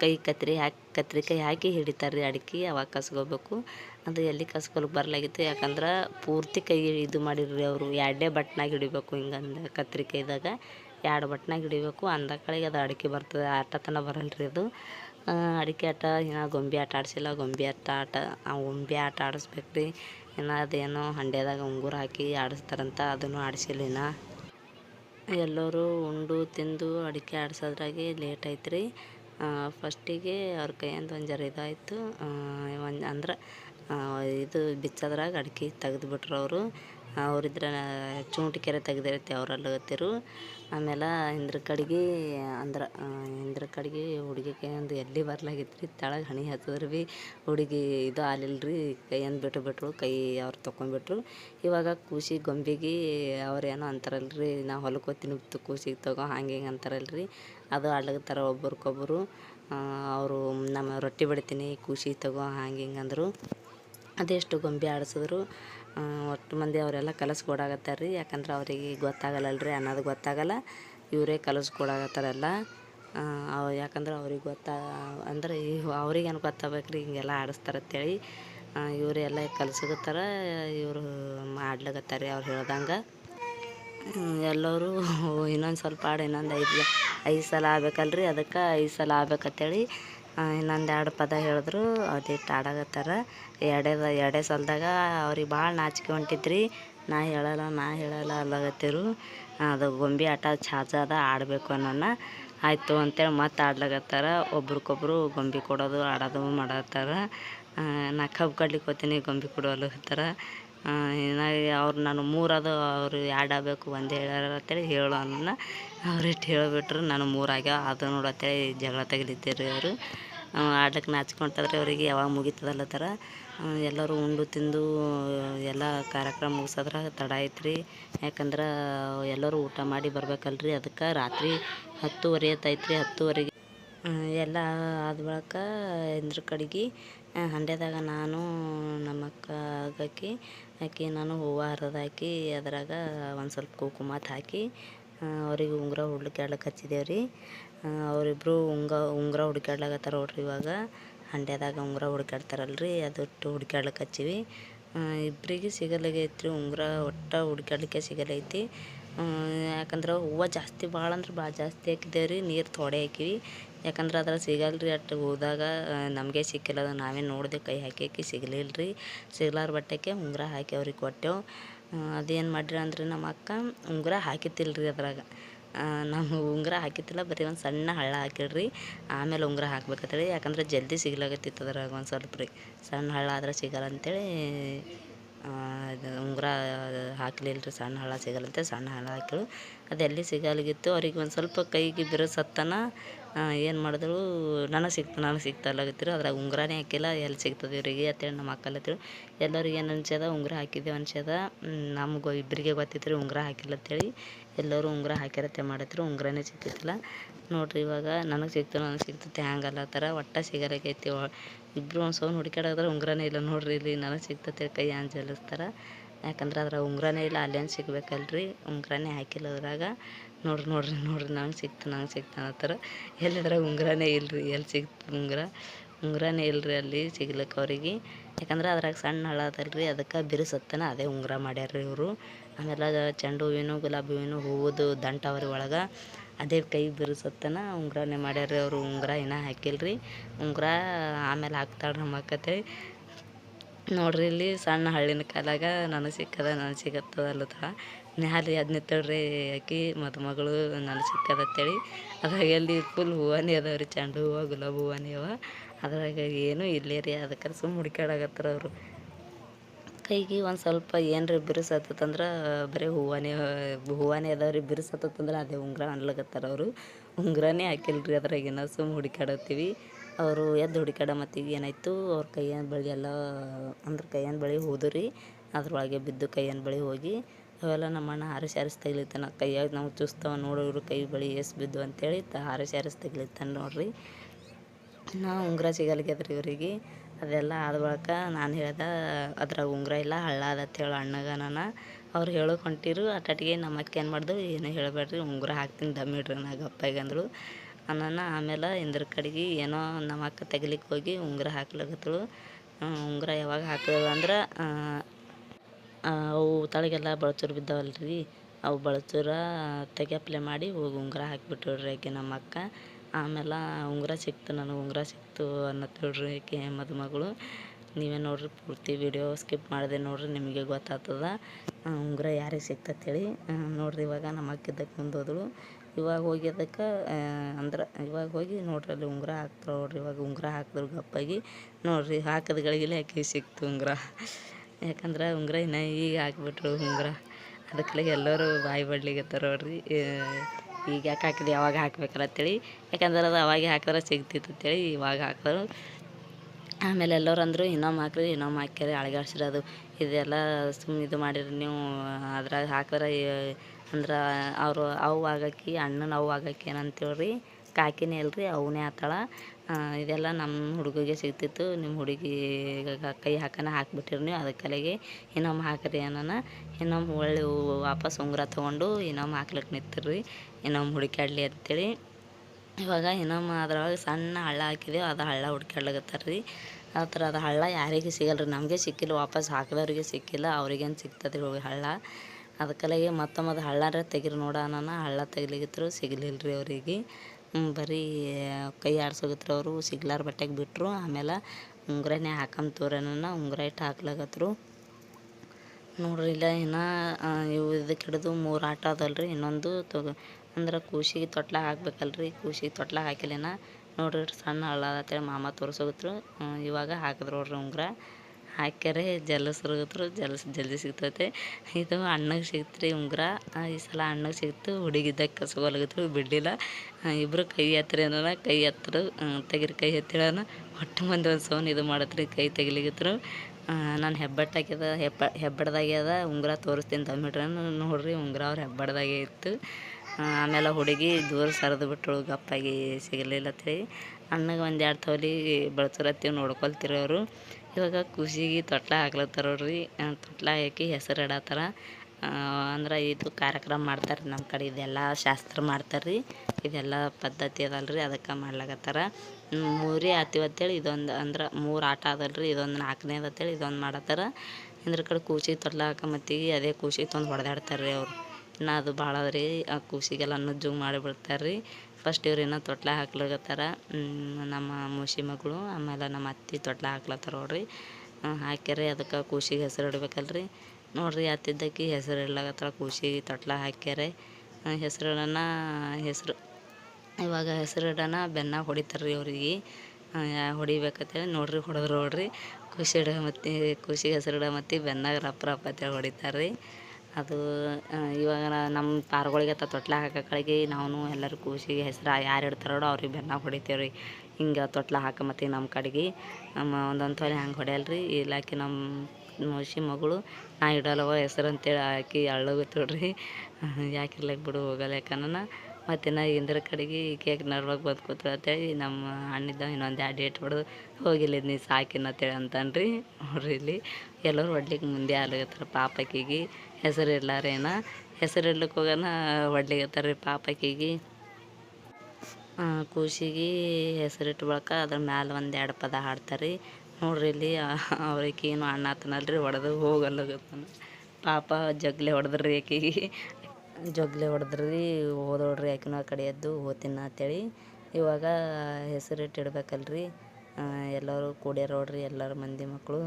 ಕೈ ಕತ್ರಿ ಹಾಕಿ, ಕತ್ರಿ ಕೈ ಹಾಕಿ ಹಿಡಿತಾರೆ ರೀ ಅಡಿಕೆ, ಅವಾಗ ಕಸ್ಕೋಬೇಕು. ಅದು ಎಲ್ಲಿ ಕಸ್ಕೊಳಕ್ಕೆ ಬರಲಾಗಿತ್ತು, ಯಾಕಂದ್ರೆ ಪೂರ್ತಿ ಕೈ ಇದು ಮಾಡಿರ್ರಿ ಅವರು, ಎರಡೇ ಬಟ್ನಾಗ ಹಿಡಿಬೇಕು ಹಿಂಗಂದು ಕತ್ರಿ ಕೈದಾಗ. ಎರಡು ಬಟ್ನಾಗ ಹಿಡಿಬೇಕು, ಅಂದ ಕಡೆಗೆ ಅದು ಅಡಿಕೆ ಬರ್ತದೆ, ಆಟ ತನ ಬರಲ್ಲ ರೀ ಅದು ಅಡಿಕೆ ಆಟ ಏನೋ ಗೊಂಬೆ ಆಟ ಆಡಿಸಿಲ್ಲ, ಗೊಂಬೆ ಆಟ ಆಟ, ಆ ಗೊಂಬೆ ಆಟ ಆಡಿಸ್ಬೇಕು ರೀ ಏನೋ ಅದೇನೋ ಹಂಡೆದಾಗ ಉಂಗುರ ಹಾಕಿ ಆಡಿಸ್ತಾರಂತ, ಅದನ್ನು ಆಡಿಸಿಲ್ಲ ಎಲ್ಲರೂ ಉಂಡು, ತಿಂದು ಅಡಿಕೆ ಆಡ್ಸೋದ್ರಾಗೆ ಲೇಟ್ ಆಯ್ತು ರೀ ಫಸ್ಟಿಗೆ ಅವ್ರ ಕೈಯಿಂದ ಒಂದು ಜರ ಇದಾಯಿತು ಒಂದು ಅಂದ್ರೆ ಇದು ಬಿಚ್ಚೋದ್ರಾಗ ಅಡಿಕೆ ತೆಗೆದ್ಬಿಟ್ರು ಅವರು ಅವ್ರಿದ್ರ ಚೂಂಟಿ ಕೆರೆ ತೆಗ್ದಿರತ್ತೆ ಅವರಲ್ಲಗತ್ತಿರು ಆಮೇಲೆ ಇಂದ್ರ ಕಡೆಗೆ ಅಂದ್ರೆ ಇಂದ್ರ ಕಡೆಗೆ ಹುಡುಗಿ ಒಂದು ಎಲ್ಲಿ ಬರ್ಲಾಗಿತ್ತು ರೀ ತೆಳಗೆ ಹಣೆ ಹತ್ತಿದ್ರು ಭೀ ಹುಡುಗಿ ಇದು ಆಲಿಲ್ರಿ ಕೈಯಿಂದ ಬಿಟ್ಟು ಬಿಟ್ಟರು ಕೈ ಅವ್ರು ತೊಗೊಂಡ್ಬಿಟ್ರು ಇವಾಗ ಕೂಸಿ ಗೊಂಬೆಗೆ ಅವ್ರೇನೋ ಅಂತಾರಲ್ಲ ರೀ ನಾವು ಹೊಲಕ್ಕೆ ತಿನ್ನುತ್ತು ಕೂಸಿಗೆ ತಗೋ, ಹಂಗೆ ಹಿಂಗೆ ಅಂತಾರಲ್ಲ ರೀ ಅದು ಆಡ್ಲಕತ್ತಾರ ಒಬ್ಬರಿಗೊಬ್ಬರು ಅವರು ನಮ್ಮ ರೊಟ್ಟಿ ಬಡಿತೀನಿ ಕೂಸಿಗೆ ತಗೋ, ಹಂಗೆ ಹಿಂಗೆ ಅಂದರು. ಅದೆಷ್ಟು ಗೊಂಬೆ ಆಡಿಸಿದ್ರು. ಒಟ್ಟು ಮಂದಿ ಅವರೆಲ್ಲ ಕಲಿಸ್ಕೊಡಾಗತ್ತಾರ ರೀ ಯಾಕಂದ್ರೆ ಅವರಿಗೆ ರೀ ಅನ್ನೋದು ಗೊತ್ತಾಗಲ್ಲ. ಇವರೇ ಕಲಿಸ್ಕೊಡಾಗತ್ತಾರೆಲ್ಲ ಅವ ಯಾಕಂದ್ರೆ ಅವ್ರಿಗೆ ಗೊತ್ತಾ, ಅಂದ್ರೆ ಅವ್ರಿಗೆ ಏನು ಗೊತ್ತಾಗಬೇಕು ರೀ ಹಿಂಗೆಲ್ಲ ಆಡಿಸ್ತಾರೆ ಅಂತೇಳಿ. ಇವರೇ ಎಲ್ಲ ಕಲ್ಸಕತ್ತಾರ, ಇವರು ಮಾಡ್ಲಾಗತ್ತಾರ ಅವ್ರು ಹೇಳ್ದಂಗೆ. ಎಲ್ಲರೂ ಇನ್ನೊಂದು ಸ್ವಲ್ಪ ಆಡು, ಇನ್ನೊಂದು ಐದು ಐದು ಸಲ ಆಗ್ಬೇಕಲ್ರಿ, ಅದಕ್ಕೆ ಐದು ಸಲ ಆಗ್ಬೇಕಂತೇಳಿ ಇನ್ನೊಂದು ಎರಡು ಪದ ಹೇಳಿದ್ರು. ಅದಿಟ್ಟು ಆಡಕತ್ತಾರ ಎರಡೇ ಎರಡೇ ಸಲದಾಗ ಅವ್ರಿಗೆ ಭಾಳ ನಾಚಿಕೆ ಹೊಂಟಿತ್ರಿ. ನಾ ಹೇಳಲ್ಲ ನಾ ಹೇಳಲ್ಲ ಅಲ್ಲಗತ್ತಿರು ಅದು ಗೊಂಬೆ ಆಟ ಚಾಚ ಅದ, ಆಡಬೇಕು ಅನ್ನೋಣ ಆಯಿತು ಅಂತೇಳಿ ಮತ್ತೆ ಆಡ್ಲಕತ್ತಾರ. ಒಬ್ರಿಗೊಬ್ರು ಗೊಂಬೆ ಕೊಡೋದು, ಆಡೋದು ಮಾಡತ್ತಾರ ನಾ ಕಬ್ಬು ಕಡ್ಲಿಕ್ಕೆ ಹೋತೀನಿ, ಗೊಂಬೆ ಕೊಡೋಲ್ಲತ್ತಾರ ಇನ್ನು ಅವ್ರು ನಾನು ಮೂರು ಅದು ಅವರು ಎರಡು ಆಗಬೇಕು ಒಂದೇ ಹೇಳ್ಯಾರ ಅಂತೇಳಿ ಹೇಳು ಅನ್ನೋಣ ಅವ್ರಿಟ್ಟು ಹೇಳಿಬಿಟ್ರು ನಾನು ಮೂರು ಆಗ್ಯಾವ ಅದು ನೋಡು ಅಂತೇಳಿ ಜಗಳ ತೆಗಿಲಿತ್ತೀರಿ ಅವರು. ಆಡ್ಲಿಕ್ಕೆ ನಾಚ್ಕೊಂತಂದ್ರೆ ಅವರಿಗೆ ಯಾವಾಗ ಮುಗೀತದಲ್ಲತ್ತಾರ ಎಲ್ಲರೂ ಉಂಡು ತಿಂದು, ಎಲ್ಲ ಕಾರ್ಯಕ್ರಮ ಮುಗಿಸಿದ್ರೆ ತಡ ಆಯ್ತು ರೀ ಯಾಕಂದ್ರೆ ಎಲ್ಲರೂ ಊಟ ಮಾಡಿ ಬರಬೇಕಲ್ರಿ, ಅದಕ್ಕೆ ರಾತ್ರಿ ಹತ್ತುವರೆ ಆಯ್ತು ರೀ ಹತ್ತುವರೆಗೆ. ಎಲ್ಲ ಆದ ಬಳಿಕ ಇಂದ್ರ ಕಡೆಗೆ ಹಂಡೆದಾಗ ನಾನು, ನಮ್ಮಕ್ಕ ಆಗಾಕಿ ಆಕಿ ನಾನು ಹೂವು ಹರಿದು ಹಾಕಿ ಅದ್ರಾಗ ಒಂದು ಸ್ವಲ್ಪ ಕುಂಕುಮ ಹಾಕಿ ಅವ್ರಿಗೆ ಉಂಗುರ ಹುಡ್ಲಿಕ್ಯಾಡ್ಲಿಕ್ಕೆ ಹಚ್ಚಿದೇವೆ ರೀ. ಅವರಿಬ್ರು ಉಂಗ, ಉಂಗುರ ಹುಡ್ಕ್ಯಾಡ್ಲಾಕತ್ತಾರ ನೋಡ್ರಿ ಇವಾಗ. ಹಂಡೆದಾಗ ಉಂಗುರ ಹುಡ್ಕ್ಯಾಡ್ತಾರಲ್ಲ ರೀ, ಅದಟ್ಟು ಹುಡ್ಕ್ಯಾಡ್ಲಿಕ್ಕೆ ಹಚ್ಚೀವಿ. ಇಬ್ಬರಿಗೆ ಸಿಗಲಾಗೈತೆ ರೀ ಉಂಗುರ ಒಟ್ಟು ಹುಡ್ಕ್ಯಾಡ್ಲಿಕ್ಕೆ ಸಿಗಲೈತಿ. ಯಾಕಂದ್ರೆ ಹೂವು ಜಾಸ್ತಿ ಭಾಳ ಅಂದ್ರೆ ಭಾಳ ಜಾಸ್ತಿ ಹಾಕಿದ್ದೇವೆ ರೀ, ನೀರು ಥೋಡೆ ಹಾಕಿವಿ. ಯಾಕಂದ್ರೆ ಅದ್ರಾಗ ಸಿಗಲ್ಲ ರೀ ಅಷ್ಟು ಹೋದಾಗ ನಮಗೆ ಸಿಕ್ಕಿಲ್ಲ ಅದು, ನಾವೇ ನೋಡಿದೆ ಕೈ ಹಾಕಿ ಹಾಕಿ ಸಿಗಲಿಲ್ಲ ರೀ. ಸಿಗ್ಲಾರ ಬಟ್ಟೆಗೆ ಉಂಗುರ ಹಾಕಿ ಅವ್ರಿಗೆ ಕೊಟ್ಟೆವು ಅದೇನು ಮಾಡ್ರಿ ಅಂದ್ರೆ ನಮ್ಮ ಅಕ್ಕ, ಉಂಗುರ ಹಾಕಿತ್ತಿಲ್ಲ ರೀ ಅದ್ರಾಗ. ನಾವು ಉಂಗುರ ಹಾಕಿತ್ತಿಲ್ಲ, ಬರೀ ಒಂದು ಸಣ್ಣ ಹಳ್ಳ ಹಾಕಿಡ್ರಿ ಆಮೇಲೆ ಉಂಗುರ ಹಾಕ್ಬೇಕಂತೇಳಿ ಯಾಕಂದ್ರೆ ಜಲ್ದಿ ಸಿಗ್ಲಾಗತ್ತಿತ್ತು ಅದ್ರಾಗ ಒಂದು ಸ್ವಲ್ಪ ರೀ. ಸಣ್ಣ ಹಳ್ಳ ಆದ್ರೆ ಸಿಗಲ್ಲ ಅಂತೇಳಿ ಇದು ಉಂಗುರ ಹಾಕ್ಲಿಲ್ಲ ರೀ ಸಣ್ಣ ಹಳ್ಳ ಸಿಗಲ್ಲ ಅಂತೇಳಿ ಸಣ್ಣ ಹಳ್ಳ ಹಾಕಿಳು ಅದೆಲ್ಲಿ ಸಿಗಲ್ಗಿತ್ತು, ಅವ್ರಿಗೆ ಒಂದು ಸ್ವಲ್ಪ ಕೈಗೆ ಬಿರು ಸತ್ತನ ಏನು ಮಾಡಿದ್ರು, ನನಗೆ ಸಿಕ್ತು ನನಗೆ ಸಿಕ್ತು ಅಲ್ಲಾಗತ್ತಿರು ಅದ್ರಾಗ ಉಂಗುರನೇ ಹಾಕಿಲ್ಲ, ಎಲ್ಲಿ ಸಿಗ್ತದೆ ಇವರಿಗೆ? ಅಂತೇಳಿ ನಮ್ಮ ಅಕ್ಕ ಅಲ್ಲತ್ತಿರು ಎಲ್ಲರಿಗೆ ಏನು ಅನ್ಸ್ಯದ? ಉಂಗುರ ಹಾಕಿದ್ದೇವೆ ಅನ್ಸ್ಯದ? ನಮ್ಗೆ ಇಬ್ಬರಿಗೆ ಗೊತ್ತಿತ್ತು ಉಂಗುರ ಹಾಕಿಲ್ಲ ಅಂತೇಳಿ ಎಲ್ಲರೂ ಉಂಗುರ ಹಾಕಿರತ್ತೆ ಮಾಡತ್ತಿರು ಉಂಗುರನೇ ಸಿಗ್ತಿತ್ತಿಲ್ಲ. ನೋಡ್ರಿ ಇವಾಗ, ನನಗೆ ಸಿಕ್ತು, ನನಗೆ ಸಿಕ್ತೈತೆ ಹ್ಯಾಂಗಲ್ಲ ಥರ. ಒಟ್ಟ ಸಿಗಲಾಗೈತಿ ಇಬ್ಬರು ಒಂದು ಸೌನ್ ಹುಡುಕ್ಯಾಡೋದ್ರೆ ಉಂಗುರನೇ ಇಲ್ಲ ನೋಡ್ರಿ ಇಲ್ಲಿ, ನನಗೆ ಸಿಕ್ತತೆ ಕೈ ಅಂಜಲಿಸ್ತಾರ. ಯಾಕಂದ್ರೆ ಅದ್ರಾಗ ಉಂಗುರನೇ ಇಲ್ಲ, ಅಲ್ಲೇನು ಸಿಗ್ಬೇಕಲ್ರಿ? ಉಂಗುರನೇ ಹಾಕಿಲ್ಲ ಅದ್ರಾಗ. ನೋಡ್ರಿ ನೋಡ್ರಿ ನೋಡ್ರಿ, ನಂಗೆ ಸಿಕ್ತು ನಂಗೆ ಸಿಕ್ತು ಅನ್ನತ್ತಾರ. ಎಲ್ಲಿ ಉಂಗ್ರನೇ ಇಲ್ರಿ, ಎಲ್ಲಿ ಸಿಕ್ತು ಉಂಗುರ? ಉಂಗುರನೇ ಇಲ್ರಿ ಅಲ್ಲಿ ಸಿಗ್ಲಿಕ್ಕೆ ಅವ್ರಿಗೆ. ಯಾಕಂದ್ರೆ ಅದ್ರಾಗ ಸಣ್ಣ ಹಳ್ಳ ಅದಲ್ರಿ, ಅದಕ್ಕೆ ಬಿರುಸತ್ತನ ಅದೇ ಉಂಗುರ ಮಾಡ್ಯಾರ ಇವರು. ಆಮೇಲೆ ಚೆಂಡು ಹೂವಿನ ಗುಲಾಬಿ ಹೂವಿನ ಹೂವುದು ದಂಟ ಅವ್ರಿ ಒಳಗೆ. ಅದೇ ಕೈ ಬಿರುಸತ್ತನ ಉಂಗುರನೇ ಮಾಡ್ಯಾರ ಅವರು. ಉಂಗುರ ಇನ್ನೂ ಹಾಕಿಲ್ಲ ರೀ ಉಂಗುರ ಆಮೇಲೆ ಹಾಕ್ತಾಳೆ ನಮ್ಮ ಅಕ್ಕತೆ. ನೋಡ್ರಿ, ಇಲ್ಲಿ ಸಣ್ಣ ಹಳ್ಳಿನ ಕಾಲಾಗ ನನಗೆ ಸಿಕ್ಕದ ನನಗೆ ಸಿಗತ್ತದ ಅಲ್ಲತ್ತಳ ನ್ಯಾಲಿ ಅದ್ ನಿಂತಳ್ರಿ ಆಕಿ ಮದುಮಗಳು ನನಗೆ ಸಿಕ್ಕದ ಅಂತೇಳಿ. ಅದ್ರಾಗ ಎಲ್ಲಿ ಫುಲ್ ಹೂವನೇ ಅದಾವ ರೀ, ಚೆಂಡು ಹೂವು, ಗುಲಾಬಿ ಹೂವನೇ ಅವ. ಅದ್ರಾಗ ಏನೂ ಇಲ್ಲೇ ರೀ, ಅದಕ್ಕೆ ಸುಮ್ಮ ಹುಡ್ಕ್ಯಾಡಕತ್ತಾರ ಅವರು. ಕೈಗೆ ಒಂದು ಸ್ವಲ್ಪ ಏನ್ರಿ ರೀ ಬಿರುಸತ್ತಂದ್ರೆ ಬರೀ ಹೂವನೇ ಹೂವನೇ ಅದಾವ ರೀ ಬಿರುಸತ್ತಂದ್ರೆ ಅದೇ ಉಂಗುರ ಅನ್ಲಕತ್ತಾರ ಅವರು. ಉಂಗುರನೇ ಹಾಕಿಲ್ಲ ರೀ ಅದ್ರಾಗಿನ ಸುಮ್ಮ ಹುಡುಕ್ಯಾಡತ್ತೀವಿ. ಅವರು ಎದ್ದು ಹುಡುಕ್ಯಾಡ ಮತ್ತೀಗ ಏನಾಯಿತು, ಅವ್ರ ಕೈಯನ್ ಬಳಿ ಎಲ್ಲ ಅಂದ್ರೆ ಕೈಯನ್ ಬಳಿ ಹೋದು ರೀ ಅದ್ರೊಳಗೆ ಬಿದ್ದು ಕೈಯನ್ ಬಳಿ ಹೋಗಿ, ಅವೆಲ್ಲ ನಮ್ಮ ಅಣ್ಣ ಹಾರಿಸಿ ಹಾರಿಸಿ ತೆಗಿಲಿತ್ತಾನ, ಕೈಯಾಗ ನಾವು ಚುಸ್ತವ ಇವರು ಕೈ ಬಳಿ ಎಸ್ ಬಿದ್ದು ಅಂತೇಳಿ ತ ಹಾರಿಸಿ ಹಾರಿಸಿ ತೆಗಿಲಿತ್ತಾನ ನೋಡ್ರಿ. ನಾ ಉಂಗುರ ಸಿಗಲ್ಗೆದ್ರಿ ಇವರಿಗೆ, ಅದೆಲ್ಲ ಆದ ಬಳಿಕ ನಾನು ಹೇಳ್ದೆ, ಅದ್ರಾಗ ಉಂಗುರ ಇಲ್ಲ, ಹಳ್ಳ ಅದ ಅಂತೇಳಿ ಅಣ್ಣಗ ನಾನು ಅವ್ರು ಹೇಳೋಕೆ ಹೊಂಟಿರು ಅಟಾಟಿಗೆ ನಮ್ಮ ಅಕ್ಕ ಏನು ಮಾಡ್ದು ಏನೂ ಹೇಳಬೇಡ್ರಿ, ಉಂಗುರ ಹಾಕ್ತೀನಿ ದಮ್ ಇಡ್ರಿ, ನಾ ಗಪ್ಪಾಗಿ ಅಂದಳು. ಅನ್ನೋಣ ಆಮೇಲೆ ಇಂದ್ರ ಕಡೆಗೆ ಏನೋ ನಮ್ಮ ಅಕ್ಕ ತೆಗಿಲಿಕ್ಕೆ ಹೋಗಿ ಉಂಗುರ ಹಾಕ್ಲಾಗತ್ತಳು ಉಂಗುರ ಯಾವಾಗ ಹಾಕಿದಳು ಅಂದ್ರೆ ಅವು ತಳಗೆಲ್ಲ ಬಳಚೂರು ರೀ ಅವು ಬಳಚೂರ ತೆಗೆಪ್ಲೆ ಮಾಡಿ ಹೋಗಿ ಉಂಗುರ ಹಾಕಿಬಿಟ್ರು ಆಕೆ ನಮ್ಮ ಅಕ್ಕ. ಆಮೇಲೆ ಉಂಗುರ ಸಿಕ್ತು, ನನಗೆ ಉಂಗುರ ಸಿಕ್ತು ಅನ್ನತ್ತೇಳ್ರಿ ಆಕೆ ಮದುಮಗಳು. ನೀವೇ ನೋಡ್ರಿ, ಪೂರ್ತಿ ವಿಡಿಯೋ ಸ್ಕಿಪ್ ಮಾಡಿದೆ ನೋಡ್ರಿ, ನಿಮಗೆ ಗೊತ್ತಾಗ್ತದ. ಉಂಗುರ ಯಾರಿಗೆ ಸಿಕ್ತತ್ತೇಳಿ ನೋಡ್ರಿ ಇವಾಗ ನಮ್ಮ ಅಕ್ಕಿದ್ದಕ್ಕೆ ಮುಂದೆ ಹೋದಳು. ಇವಾಗ ಹೋಗಿ ಅದಕ್ಕೆ ಅಂದ್ರೆ ಇವಾಗ ಹೋಗಿ ನೋಡ್ರಿ ಅಲ್ಲಿ ಉಂಗುರ ಹಾಕ್ತಾರೆ ನೋಡ್ರಿ, ಇವಾಗ ಉಂಗುರ ಹಾಕಿದ್ರು ಗಪ್ಪಾಗಿ. ನೋಡ್ರಿ, ಹಾಕಿದ ಗಳಿಗೆಲ್ಲ ಹಾಕಿ ಸಿಕ್ತು ಉಂಗುರ? ಯಾಕಂದ್ರೆ ಉಂಗುರ ಇನ್ನ ಈಗ ಹಾಕ್ಬಿಟ್ರು ಉಂಗುರ. ಅದಕ್ಕೆ ಎಲ್ಲರೂ ಬಾಯಿ ಬಡ್ಲಿಕತ್ತಾರ ನೋಡ್ರಿ. ಈಗ ಯಾಕೆ ಹಾಕಿದೆ, ಯಾವಾಗ ಹಾಕ್ಬೇಕಲ್ಲ ಅಂತೇಳಿ. ಯಾಕಂದ್ರೆ ಅದು ಅವಾಗೆ ಹಾಕಿದ್ರೆ ಸಿಗ್ತಿತ್ತು ಅಂತೇಳಿ ಇವಾಗ ಹಾಕಿದ್ರು. ಆಮೇಲೆ ಎಲ್ಲರೂ ಅಂದರು, ಇನ್ನೊಮ್ಮೆ ಹಾಕ್ರಿ, ಇನ್ನೊಮ್ಮೆ ಹಾಕ್ಯಾರಿ ಅಳ್ಗ್ಯಾಡ್ಸಿರೋದು ಅದು ಇದೆಲ್ಲ ಸುಮ್ಮನೆ ಇದು ಮಾಡಿರಿ ನೀವು, ಅದ್ರಾಗ ಹಾಕಿದ್ರೆ ಅಂದ್ರೆ ಅವರು ಅವು ಆಗಕ್ಕೆ ಅಣ್ಣನ ಅವು ಆಗಕ್ಕೆ ರೀ ಕಾಕಿನೇ ಅಲ್ರಿ ಅವನೇ ಆತಾಳ. ಇದೆಲ್ಲ ನಮ್ಮ ಹುಡುಗಿಗೆ ಸಿಗ್ತಿತ್ತು. ನಿಮ್ಮ ಹುಡುಗಿ ಕೈ ಹಾಕನ ಹಾಕ್ಬಿಟ್ಟಿರಿ ನೀವು. ಅದಕ್ಕಲೆಗೆ ಇನ್ನೊಮ್ಮೆ ಹಾಕ್ರಿ ಅನ್ನೋಣ ಇನ್ನೊಮ್ಮೆ ಒಳ್ಳೆ ವಾಪಸ್ ಉಂಗುರ ತೊಗೊಂಡು ಇನ್ನೊಮ್ಮೆ ಹಾಕ್ಲಿಕ್ಕೆ ನಿಂತಿರ್ರಿ. ಇನ್ನೊಮ್ಮೆ ಹುಡ್ಕ್ಯಾಡ್ಲಿ ಅಂತೇಳಿ. ಇವಾಗ ಇನ್ನೊಮ್ಮೆ ಅದ್ರೊಳಗೆ ಸಣ್ಣ ಹಳ್ಳ ಹಾಕಿದೆವು. ಅದು ಹಳ್ಳ ಹುಡ್ಕ್ಯಾಡ್ಲಾಗತ್ತಾರ ರೀ ಆ ಥರ ಅದು ಹಳ್ಳ ಯಾರಿಗೆ ಸಿಗಲ್ಲ ರೀ ನಮಗೆ ಸಿಕ್ಕಿಲ್ಲ. ವಾಪಸ್ ಹಾಕಿದವ್ರಿಗೆ ಸಿಕ್ಕಿಲ್ಲ. ಅವ್ರಿಗೇನು ಸಿಗ್ತದೆ ಹಳ್ಳ. ಅದಕ್ಕಲಾಗೆ ಮತ್ತೊಮ್ಮೆ ಅದು ಹಳ್ಳಾರ ತೆಗಿರಿ ನೋಡೋಣ ಹಳ್ಳ ತೆಗಿಲಿಗಿದ್ರು ಸಿಗಲಿಲ್ಲ ರೀ ಅವರಿಗೆ ಬರೀ ಕೈ ಆಡ್ಸೋಗತ್ರು ಅವರು, ಸಿಗ್ಲಾರ ಬಟ್ಟೆಗೆ ಬಿಟ್ಟರು ಆಮೇಲೆ ಉಂಗುರನೇ ಹಾಕಂತ ತೋರನ ಉಂಗುರ ಇಟ್ಟು ಹಾಕ್ಲಾಗತ್ರು ನೋಡ್ರಿ, ಇಲ್ಲ ಇನ್ನು ಇವು ಇದಕ್ಕೆ ಹಿಡಿದು ಮೂರು ಆಟ ಅದಲ್ರಿ. ಇನ್ನೊಂದು ತಗ, ಅಂದ್ರೆ ಕೂಸಿಗೆ ತೊಟ್ಲ ಹಾಕ್ಬೇಕಲ್ರಿ. ಕೂಸಿಗೆ ತೊಟ್ಲ ಹಾಕಿಲ್ಲೇನ ನೋಡ್ರಿ, ಸಣ್ಣ ಹಳ್ಳ ಅಂತೇಳಿ ಮಾಮ ತೋರ್ಸೋಗತ್ರು ಇವಾಗ ಹಾಕಿದ್ರು ನೋಡ್ರಿ ಉಂಗುರ. ಹಾಕ್ಯಾರೆ ಜಲಸ್ರುಗತ್ರು ಜಲಸ್ ಜಲ್ದಿ ಸಿಗ್ತೈತೆ. ಇದು ಅಣ್ಣಗೆ ಸಿಗ್ತ್ರಿ ಉಂಗುರ. ಈ ಸಲ ಅಣ್ಣಗೆ ಸಿಗ್ತು ಹುಡುಗಿದ್ದಾಗ ಕಸ್ಕೊಲಾಗತ್ರು ಬಿಡಲಿಲ್ಲ. ಇಬ್ಬರು ಕೈ ಎತ್ತರಿ ಅಂದ್ರೆ ಕೈ ಎತ್ತರು ತೆಗಿರಿ ಕೈ ಎತ್ತಿಳನ ಒಟ್ಟು ಮಂದಿ ಒಂದು ಸೌನ್ ಇದು ಮಾಡತ್ರಿ, ಕೈ ತೆಗಿಲಿಗತ್ರು. ನಾನು ಹೆಬ್ಬಟ್ಟು ಹಾಕಿದ ಹೆಬ್ಬ, ಹೆಬ್ಬಡ್ದಾಗ್ಯದ, ಉಂಗುರ ತೋರಿಸ್ತೀನಿ ದಮ್ಮಿಟ್ರೆ ನೋಡ್ರಿ, ಉಂಗುರ ಅವ್ರು ಹೆಬ್ಬಡ್ದಾಗೆ ಇತ್ತು. ಆಮೇಲೆ ಹುಡುಗಿ ದೂರ ಸರಿದು ಬಿಟ್ಟಳು, ಗಪ್ಪಾಗಿ ಸಿಗಲಿಲ್ಲ ಅಂತೇಳಿ ಅಣ್ಣಗೆ ಒಂದು ಎರಡು ತೊಲಿ ಬಳಸರತ್ತೀವಿ ಅವರು ಇವಾಗ ಖುಷಿಗೆ ತೊಟ್ಲ ಹಾಕ್ಲತ್ತಾರ ನೋಡ್ರಿ. ತೊಟ್ಲ ಹಾಕಿ ಹೆಸರು ಇಡತ್ತಾರ. ಅಂದ್ರೆ ಇದು ಕಾರ್ಯಕ್ರಮ ಮಾಡ್ತಾರೆ ನಮ್ಮ ಕಡೆ. ಇದೆಲ್ಲ ಶಾಸ್ತ್ರ ಮಾಡ್ತಾರೆ ರೀ ಇದೆಲ್ಲ ಪದ್ಧತಿ ಅದಲ್ರಿ, ಅದಕ್ಕೆ ಮಾಡ್ಲಾಕತ್ತಾರ. ಮೂರೇ ಆತೀವಿ ಅಂತೇಳಿ ಇದೊಂದು, ಅಂದ್ರೆ ಮೂರು ಆಟ ಅದಲ್ರಿ. ಇದೊಂದು ನಾಲ್ಕನೇದು ಅಂತೇಳಿ ಇದೊಂದು ಮಾಡತ್ತಾರ. ಇಂದ್ರ ಕಡೆ ಕೂಸಿಗೆ ತೊಟ್ಲ ಹಾಕಮತ್ತಿಗೆ ಅದೇ ಕೂಸಿಗೆ ತಂದು ಹೊಡೆದಾಡ್ತಾರೆ ರೀ ಅವರು. ಇನ್ನು ಅದು ಭಾಳ ರೀ ಆ ಕೂಸಿಗೆಲ್ಲ ನುಜ್ಜು ಮಾಡಿ ಬಿಡ್ತಾರೆ ರೀ ಫಸ್ಟ್ ಇವ್ರು ಇನ್ನೂ ತೊಟ್ಲ ಹಾಕ್ಲಿಕತ್ತಾರ. ನಮ್ಮ ಮುಸಿ ಮಗಳು, ಆಮೇಲೆ ನಮ್ಮ ಅತ್ತೆ ತೊಟ್ಲ ಹಾಕ್ಲತ್ತಾರ ನೋಡ್ರಿ. ಹಾಕ್ಯಾರಿ ಅದಕ್ಕೆ ಕೂಸಿಗೆ ಹೆಸರು ಇಡ್ಬೇಕಲ್ರಿ. ನೋಡ್ರಿ, ಅತ್ತಿದ್ದಕ್ಕೆ ಹೆಸರು ಇಡ್ಲಾಗತ್ತಾಳ ಕೂಸಿಗೆ ತೊಟ್ಲ ಹಾಕ್ಯಾರೆ ಹೆಸರು ಇಡೋಣ ಹೆಸರು, ಇವಾಗ ಹೆಸರು ಇಡೋಣ ಬೆನ್ನಾಗ ಹೊಡಿತಾರೆ ರೀ ಅವ್ರಿಗೆ ಹೊಡಿಬೇಕಂತೇಳಿ ನೋಡ್ರಿ, ಹೊಡೆದ್ರು ನೋಡ್ರಿ. ಖುಷಿ ಇಡ ಮತ್ತು ಖುಷಿಗೆ ಹೆಸರು ಇಡ ಮತ್ತು ಬೆನ್ನಾಗ ರಪ್ಪ ರಪ್ಪ ಅಂತೇಳಿ ಹೊಡಿತಾರೆ ರೀ ಅದು ಇವಾಗ ನಮ್ಮ ಪಾರ್ಗಳಿಗೆ ಅಥವಾ ತೊಟ್ಲ ಹಾಕಗಳಿಗೆ ನಾವು ಎಲ್ಲರೂ ಕೂಸಿಗೆ ಹೆಸ್ರು ಯಾರು ಇಡ್ತಾರೋ ಅವ್ರಿಗೆ ಬೆನ್ನ ಹೊಡಿತೇವೆ ರೀ ಹಿಂಗೆ ತೊಟ್ಲ ಹಾಕಮತ್ತಿ ನಮ್ಮ ಕಡೆಗೆ. ನಮ್ಮ ಒಂದೊಂದು ತೊಲೆ ಹಂಗೆ ಹೊಡೆಯಲ್ರಿ. ಇಲ್ಲಾಕಿ ನಮ್ಮ ಮೌಸಿ ಮಗಳು, ನಾ ಇಡಲ್ಲವ ಹೆಸ್ರು ಅಂತೇಳಿ ಆಕಿ ಅಳ್ಳೋಗತ್ತಳ್ರಿ [laughs] ಯಾಕೆ ಇರ್ಲಕ್ಕೆ ಬಿಡು ಹೋಗಲ್ಲ ಯಾಕನ್ನ ಮತ್ತು ನಾ ಇಂದ್ರ ಕಡೆಗೆ ಕೇಕ್ ನರ್ವಾಗ ಬಂದು ಅಂತೇಳಿ ನಮ್ಮ ಅಣ್ಣಿದ್ದ ಇನ್ನೊಂದು ಎರಡು ಡೇಟ್ ಹೊಡೆದು ಹೋಗಿಲ್ಲ ನೀ ಸಾಕಿನ ಅಂತೇಳಿ ಅಂತಾನೆ ರೀ ನೋಡ್ರಿ ಇಲ್ಲಿ ಎಲ್ಲರೂ ಹೊಡ್ಲಿಕ್ಕೆ ಮುಂದೆ ಆಗ್ಲಾಗತ್ತಾರ ಪಾಪ ಆಕಿಗೆ ಹೆಸರಿಡ್ಲಿಕ್ಕೆ ಹೋಗೋಣ ಹೊಡ್ಲಿಕತ್ತಾರ ರೀ ಪಾಪ ಆಕಿಗೆ ಕೂಸಿಗೆ ಹೆಸರಿಟ್ಟು ಬಳಕ ಅದ್ರ ಮ್ಯಾಲೆ ಒಂದು ಎರಡು ಪದ ಹಾಡ್ತಾರೆ ನೋಡ್ರಿ ಇಲ್ಲಿ ಅವ್ರಿಗೆ ಏನು ಅಣ್ಣ ರೀ ಹೊಡೆದು ಹೋಗಲ್ಲಾಗತ್ತಾನ. ಪಾಪ ಜಗ್ಲೆ ಹೊಡೆದ್ರಿ ಆಕೆಗೆ ಜಗ್ಲೆ ಹೊಡೆದ್ರಿ ಓದೋಡ್ರಿ ಆಕಿನ ಆ ಕಡೆ ಎದ್ದು ಓದ್ತೀನಿ ಅಂತೇಳಿ. ಇವಾಗ ಹೆಸರಿಟ್ಟು ಇಡಬೇಕಲ್ರಿ ಎಲ್ಲರೂ ಕೂಡ್ಯಾರ ನೋಡ್ರಿ, ಎಲ್ಲರ ಮಂದಿ ಮಕ್ಕಳು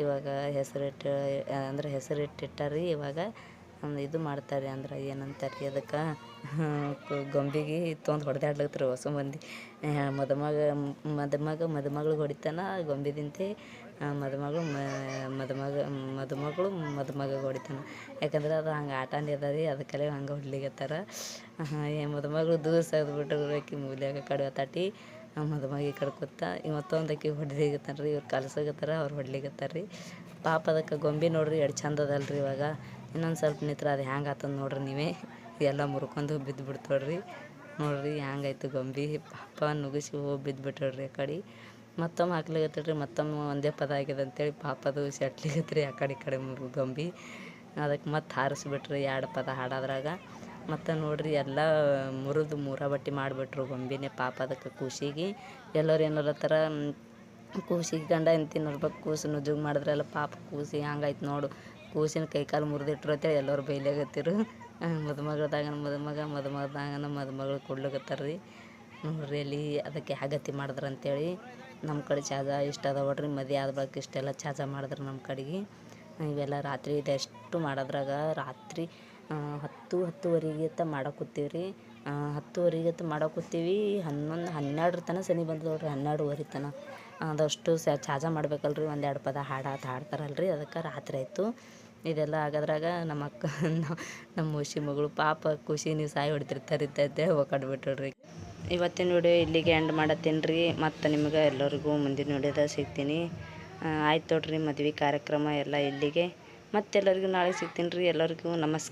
ಇವಾಗ ಹೆಸರಿಟ್ಟು, ಅಂದ್ರೆ ಹೆಸರಿಟ್ಟಿಟ್ಟಾರ್ರಿ ಇವಾಗ ಇದು ಮಾಡ್ತಾರೆ ಅಂದ್ರೆ ಏನಂತಾರೆ ಅದಕ್ಕೆ? ಗೊಂಬಿಗೆ ಇತ್ತೊಂದು ಹೊಡೆದಾಡ್ಲತ್ತರ ಹೊಸ ಮಂದಿ. ಮದುಮಗ ಮದುಮಗ ಮದುಮಗಳಿಗೆ ಹೊಡಿತಾನ, ಗೊಂಬಿದಿಂತೆ ಮದುಮಗಳು ಮದುಮಗ ಮದುಮಗಳು ಮದುಮಗ ಹೊಡಿತಾನ. ಯಾಕಂದ್ರೆ ಅದು ಹಂಗೆ ಆಟನೇ ಅದ ರೀ ಅದಕ್ಕಲ್ಲೇ ಹಂಗೆ ಹೊಡ್ಲಿಕತ್ತಾರ. ಏ, ಮದುಮಗಳು ದೂರ ಸರಿದ್ಬಿಟ್ಟು ಆಕಿ ಮೂಲ್ಯಾಗ ಕಡೆ ತಟ್ಟಿ ಮದುಮಗಿ ಕಡ್ಕೊತ ಕಡೆ ಕೂತ ಮತ್ತೊಂದು ಆಕಿ ಹೊಡಿಲಿಕತ್ತಾನ ರೀ ಇವ್ರು ಕಲಸಾಗತ್ತಾರ ಅವ್ರು ಹೊಡ್ಲಿಗತ್ತಾರ ರೀ ಪಾಪ ಅದಕ್ಕೆ ಗೊಂಬೆ ನೋಡ್ರಿ ಎಷ್ಟು ಚಂದ ಅದಲ್ರಿ ಇವಾಗ. ಇನ್ನೊಂದು ಸ್ವಲ್ಪ ನಿತ್ರ ಅದು ಹ್ಯಾಂಗೆ ಆತದ ನೋಡ್ರಿ ನೀವೇ. ಎಲ್ಲ ಮುರ್ಕೊಂಡು ಬಿದ್ದು ಬಿಡ್ತಾಳ್ರಿ ನೋಡ್ರಿ, ಹ್ಯಾಂಗಾಯ್ತು ಗೊಂಬೆ. ಪಾಪ ನುಗ್ಗಿಸಿ ಹೋಗಿ ಬಿದ್ದು ಬಿಟ್ಟಾಳ್ರಿ ಆ ಕಡೆ. ಮತ್ತೊಮ್ಮೆ ಹಾಕ್ಲಿಕತ್ತಳ್ರಿ, ಮತ್ತೊಮ್ಮೆ ಒಂದೇ ಪದ ಆಗಿದೆ ಅಂತೇಳಿ ಪಾಪ ಅದು ಸೆಟ್ಲಿಗತ್ರಿ ಆ ಕಡೆ, ಈ ಕಡೆ ಗೊಂಬಿ. ಅದಕ್ಕೆ ಮತ್ತೆ ಹಾರಿಸ್ಬಿಟ್ರಿ, ಎರಡು ಪದ ಹಾಡೋದ್ರಾಗ. ಮತ್ತು ನೋಡಿರಿ ಎಲ್ಲ ಮುರಿದು ಮೂರ ಬಟ್ಟೆ ಮಾಡಿಬಿಟ್ರು ಗೊಂಬಿನೇ ಪಾಪ ಅದಕ್ಕೆ ಖುಷಿಗೆ ಎಲ್ಲರೂ ಏನಾರತ್ತಾರ ಕೂಸಿಗೆ ಗಂಡ ಹೆಂಡ್ತಿ ನೋಡ್ಬೇಕು ಕೂಸು ನುಜುಗ್ ಮಾಡಿದ್ರಲ್ಲ ಪಾಪ ಕೂಸಿ ಹಂಗಾಯ್ತು ನೋಡು. ಕೂಸಿನ ಕೈಕಾಲು ಮುರಿದಿಟ್ರು ಅಂತೇಳಿ ಎಲ್ಲರೂ ಬೈಲಾಗತ್ತಿರು ಮದುಮಗಳ್ದಾಗ ಮದುಮಗ ಮದುಮಗದಾಗನ ಮದುಮಗಳು ಕೊಡ್ಲಿಕತ್ತಾರ ರೀ ನೋಡ್ರಿ ಅಲ್ಲಿ ಅದಕ್ಕೆ ಆಗತಿ ಮಾಡಿದ್ರು ಅಂತೇಳಿ ನಮ್ಮ ಕಡೆ ಚಾಜ ಇಷ್ಟ ಅದ ನೋಡ್ರಿ. ಮದುವೆ ಆದ ಬಳಿಕ ಇಷ್ಟೆಲ್ಲ ಚಾಜ ಮಾಡಿದ್ರು ನಮ್ಮ ಕಡೆಗೆ. ಇವೆಲ್ಲ ರಾತ್ರಿ ಇದೆಷ್ಟು ಮಾಡೋದ್ರಾಗ ರಾತ್ರಿ ಹತ್ತು, ಹತ್ತುವರೆಗೆ ಅಂತ ಮಾಡೋ ಕೂತೀವಿ ರೀ ಹತ್ತುವರೆಗೆ ಅಂತ ಮಾಡೋ ಕೂತೀವಿ. ಹನ್ನೊಂದು, ಹನ್ನೆರಡರ ತನಕ ಸನಿ ಬಂದದ ನೋಡಿರಿ ಹನ್ನೆರಡುವರೆ ತನಕ ಅದಷ್ಟು ಸ ಚಾಜ ಮಾಡ್ಬೇಕಲ್ರಿ ಒಂದೆರಡು ಪದ ಹಾಡಾತ ಹಾಡ್ತಾರಲ್ರಿ, ಅದಕ್ಕೆ ರಾತ್ರಿ ಆಯಿತು. ಇದೆಲ್ಲ ಆಗೋದ್ರಾಗ ನಮ್ಮ ಅಕ್ಕ, [laughs] ನಮ್ಮ ಮುಷಿ ಮಗಳು ಪಾಪ ಖುಷಿ ನೀವು ಸಾಯಿ ಹೊಡಿತಿರ್ತಾರೆ ಇದ್ದೈತೆ ಒಕ್ಕಡ್ಬಿಟ್ರಿ ಇವತ್ತಿನ ವಿಡಿಯೋ ಇಲ್ಲಿಗೆ ಎಂಡ್ ಮಾಡತ್ತೀನಿ ರೀ ಮತ್ತು ನಿಮ್ಗೆ ಎಲ್ಲರಿಗೂ ಮುಂದಿನ ವಿಡಿಯೋದಾಗ ಸಿಗ್ತೀನಿ. ಆಯ್ತು ನೋಡ್ರಿ ಮದುವೆ ಕಾರ್ಯಕ್ರಮ ಎಲ್ಲ ಇಲ್ಲಿಗೆ. ಮತ್ತೆಲ್ಲರಿಗೂ ನಾಳೆ ಸಿಗ್ತೀನಿ ರೀ. ಎಲ್ಲರಿಗೂ ನಮಸ್ಕಾರ